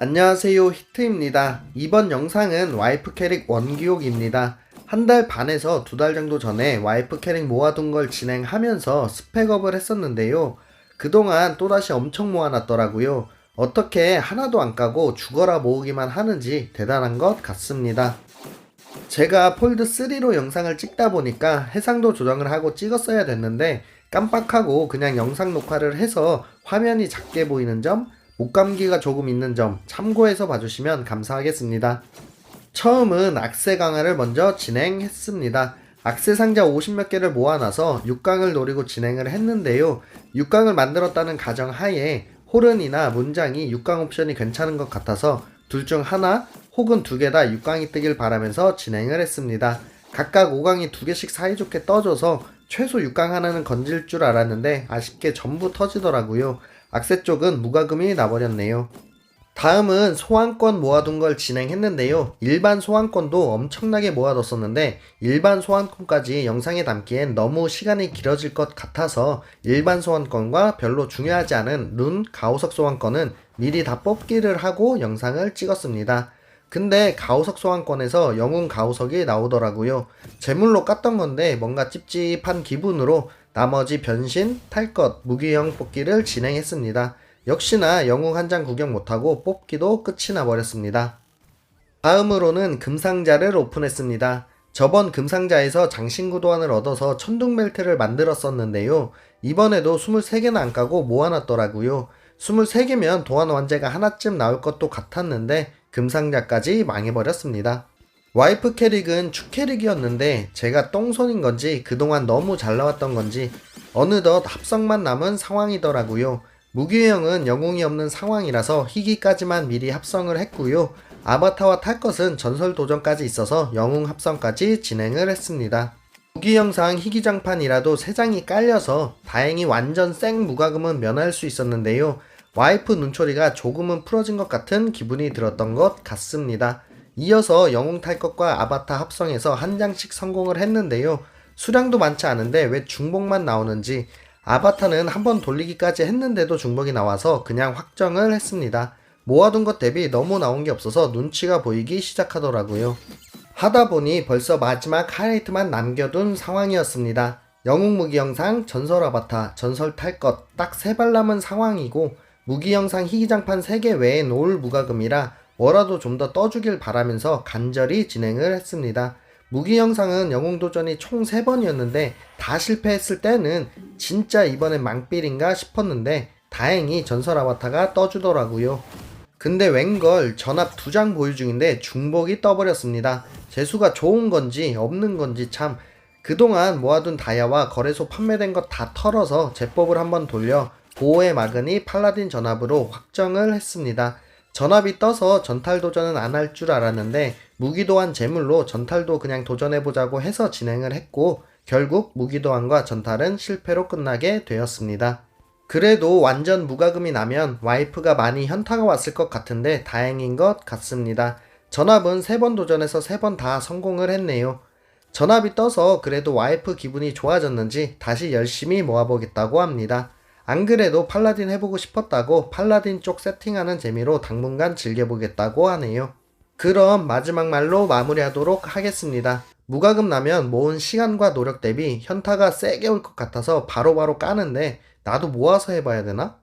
안녕하세요 히트입니다. 이번 영상은 와이프 캐릭 원기옥입니다. 한 달 반에서 두 달 정도 전에 와이프 캐릭 모아둔 걸 진행하면서 스펙업을 했었는데요. 그동안 또다시 엄청 모아놨더라고요. 어떻게 하나도 안 까고 죽어라 모으기만 하는지 대단한 것 같습니다. 제가 폴드 3로 영상을 찍다 보니까 해상도 조정을 하고 찍었어야 됐는데 깜빡하고 그냥 영상 녹화를 해서 화면이 작게 보이는 점, 목감기가 조금 있는 점 참고해서 봐주시면 감사하겠습니다. 처음은 악세 강화를 먼저 진행했습니다. 악세 상자 50몇 개를 모아놔서 6강을 노리고 진행을 했는데요. 6강을 만들었다는 가정 하에 호른이나 문장이 6강 옵션이 괜찮은 것 같아서 둘 중 하나 혹은 두 개 다 6강이 뜨길 바라면서 진행을 했습니다. 각각 5강이 두 개씩 사이좋게 떠줘서 최소 6강 하나는 건질 줄 알았는데 아쉽게 전부 터지더라고요. 악세 쪽은 무과금이 나버렸네요. 다음은 소환권 모아둔 걸 진행했는데요. 일반 소환권도 엄청나게 모아뒀었는데 일반 소환권까지 영상에 담기엔 너무 시간이 길어질 것 같아서 일반 소환권과 별로 중요하지 않은 룬 가오석 소환권은 미리 다 뽑기를 하고 영상을 찍었습니다. 근데 가오석 소환권에서 영웅 가오석이 나오더라고요. 제물로 깠던 건데 뭔가 찝찝한 기분으로 나머지 변신, 탈것, 무기형 뽑기를 진행했습니다. 역시나 영웅 한 장 구경 못하고 뽑기도 끝이 나버렸습니다. 다음으로는 금상자를 오픈했습니다. 저번 금상자에서 장신구 도안을 얻어서 천둥 벨트를 만들었었는데요. 이번에도 23개나 안 까고 모아놨더라고요. 23개면 도안 완제가 하나쯤 나올 것도 같았는데 금상자까지 망해버렸습니다. 와이프 캐릭은 축 캐릭이었는데 제가 똥손인 건지 그동안 너무 잘 나왔던 건지 어느덧 합성만 남은 상황이더라고요. 무기형은 영웅이 없는 상황이라서 희귀까지만 미리 합성을 했고요. 아바타와 탈 것은 전설 도전까지 있어서 영웅 합성까지 진행을 했습니다. 무기형상 희귀장판이라도 3장이 깔려서 다행히 완전 생 무과금은 면할 수 있었는데요. 와이프 눈초리가 조금은 풀어진 것 같은 기분이 들었던 것 같습니다. 이어서 영웅 탈 것과 아바타 합성해서 한 장씩 성공을 했는데요. 수량도 많지 않은데 왜 중복만 나오는지 아바타는 한 번 돌리기까지 했는데도 중복이 나와서 그냥 확정을 했습니다. 모아둔 것 대비 너무 나온 게 없어서 눈치가 보이기 시작하더라고요. 하다 보니 벌써 마지막 하이라이트만 남겨둔 상황이었습니다. 영웅 무기 영상, 전설 아바타, 전설 탈 것 딱 세 발 남은 상황이고 무기 영상 희귀장판 3개 외엔 올 무과금이라 뭐라도 좀 더 떠주길 바라면서 간절히 진행을 했습니다. 무기 영상은 영웅 도전이 총 3번이었는데 다 실패했을 때는 진짜 이번엔 망필인가 싶었는데 다행히 전설 아바타가 떠주더라고요. 근데 웬걸 전압 두 장 보유 중인데 중복이 떠버렸습니다. 재수가 좋은 건지 없는 건지 참 그동안 모아둔 다이아와 거래소 판매된 것 다 털어서 제법을 한번 돌려 보호의 마그니 팔라딘 전압으로 확정을 했습니다. 전압이 떠서 전탈 도전은 안 할 줄 알았는데 무기도한 제물로 전탈도 그냥 도전해보자고 해서 진행을 했고 결국 무기도한과 전탈은 실패로 끝나게 되었습니다. 그래도 완전 무과금이 나면 와이프가 많이 현타가 왔을 것 같은데 다행인 것 같습니다. 전압은 3번 도전해서 3번 다 성공을 했네요. 전압이 떠서 그래도 와이프 기분이 좋아졌는지 다시 열심히 모아보겠다고 합니다. 안 그래도 팔라딘 해보고 싶었다고 팔라딘 쪽 세팅하는 재미로 당분간 즐겨보겠다고 하네요. 그럼 마지막 말로 마무리하도록 하겠습니다. 무과금 나면 모은 시간과 노력 대비 현타가 세게 올 것 같아서 바로바로 까는데 나도 모아서 해봐야 되나?